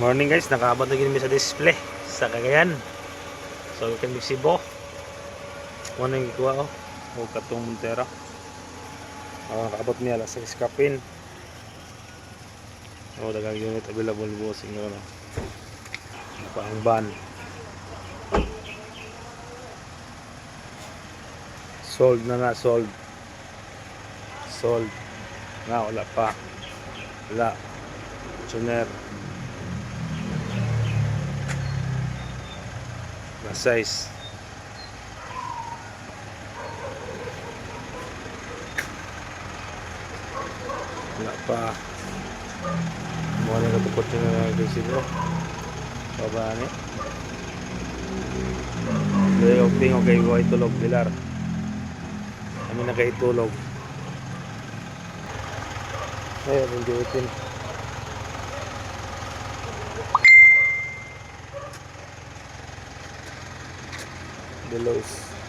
Morning guys, nakaabot na gini sa display sa Cagayan. So we can Cebu. Mo nang gikuha oh. O katong Montera. Oh, nakaabot niya alas 6 kapin. Oh, dagang unit available po siguro. No? Pa ang van. Sold na na, sold. Sold. Na, wala pa. Wala. Tuner. Na size. Wala pa. Mga na katupot yung nag-receive ko. Baba ni. Dahil yung pingo kay ko ay pilar. Kami na kay tulog. Ay, ang the lows.